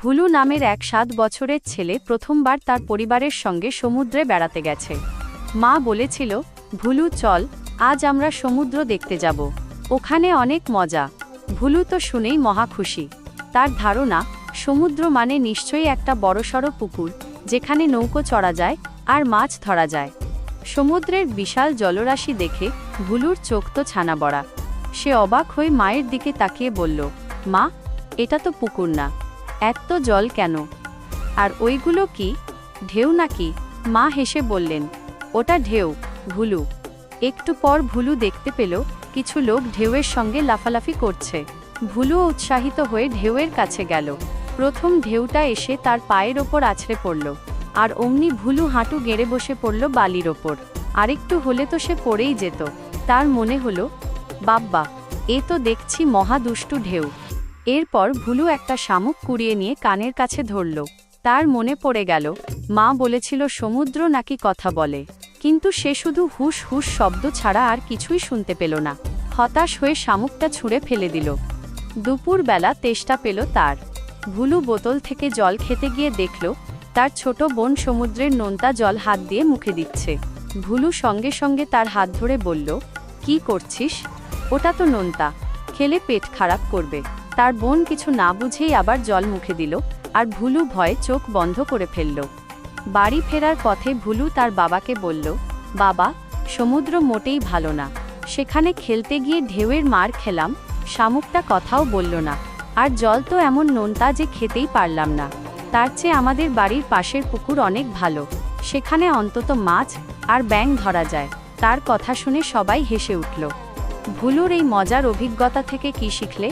ভুলু নামের এক সাত বছরের ছেলে প্রথমবার তার পরিবারের সঙ্গে সমুদ্রে বেড়াতে গেছে। মা বলেছিল, ভুলু, চল, আজ আমরা সমুদ্র দেখতে যাব। ওখানে অনেক মজা। ভুলু তো শুনেই মহা খুশি। তার ধারণা, সমুদ্র মানে নিশ্চয়ই একটা বড়সড় পুকুর, যেখানে নৌকো চড়া যায় আর মাছ ধরা যায়। সমুদ্রের বিশাল জলরাশি দেখে ভুলুর চোখ তো ছানা বড়া সে অবাক হয়ে মায়ের দিকে তাকিয়ে বলল, মা, এটা তো পুকুর না। এত জল কেন? আর ওইগুলো কি? ঢেউ নাকি? মা হেসে বললেন, ওটা ঢেউ, ভুলু। একটু পর ভুলু দেখতে পেল, কিছু লোক ঢেউয়ের সঙ্গে লাফালাফি করছে। ভুলু উৎসাহিত হয়ে ঢেউয়ের কাছে গেল। প্রথম ঢেউটা এসে তার পায়ের ওপর আছড়ে পড়ল, আর অমনি ভুলু হাঁটু গেড়ে বসে পড়ল বালির ওপর। আরেকটু হলে তো সে পড়েই যেত। তার মনে হলো, বাব্বা, এ তো দেখছি মহা দুষ্টু ঢেউ। এরপর ভুলু একটা শামুক কুড়িয়ে নিয়ে কানের কাছে ধরল। তার মনে পড়ে গেল, মা বলেছিল সমুদ্র নাকি কথা বলে। কিন্তু সে শুধু হুস হুশ শব্দ ছাড়া আর কিছুই শুনতে পেল না। হতাশ হয়ে শামুকটা ছুঁড়ে ফেলে দিল। দুপুরবেলা তেষ্টা পেল তার। ভুলু বোতল থেকে জল খেতে গিয়ে দেখল, তার ছোট বোন সমুদ্রের নোনতা জল হাত দিয়ে মুখে দিচ্ছে। ভুলু সঙ্গে সঙ্গে তার হাত ধরে বলল, কি করছিস? ওটা তো নোনতা। খেলে পেট খারাপ করবে। তার বোন কিছু না বুঝেই আবার জল মুখে দিল আর ভুলু ভয়ে চোখ বন্ধ করে ফেলল। বাড়ি ফেরার পথে ভুলু তার বাবাকে বলল, বাবা, সমুদ্র মোটেই ভালো না। সেখানে খেলতে গিয়ে ঢেউয়ের মার খেলাম, শামুকটা কথাও বলল না। আর জল তো এমন নোনতা যে খেতেই পারলাম না। তার চেয়ে আমাদের বাড়ির পাশের পুকুর অনেক ভালো। সেখানে অন্তত মাছ আর ব্যাং ধরা যায়। তার কথা শুনে সবাই হেসে উঠল। ভুলুর এই মজার অভিজ্ঞতা থেকে কি শিখলে?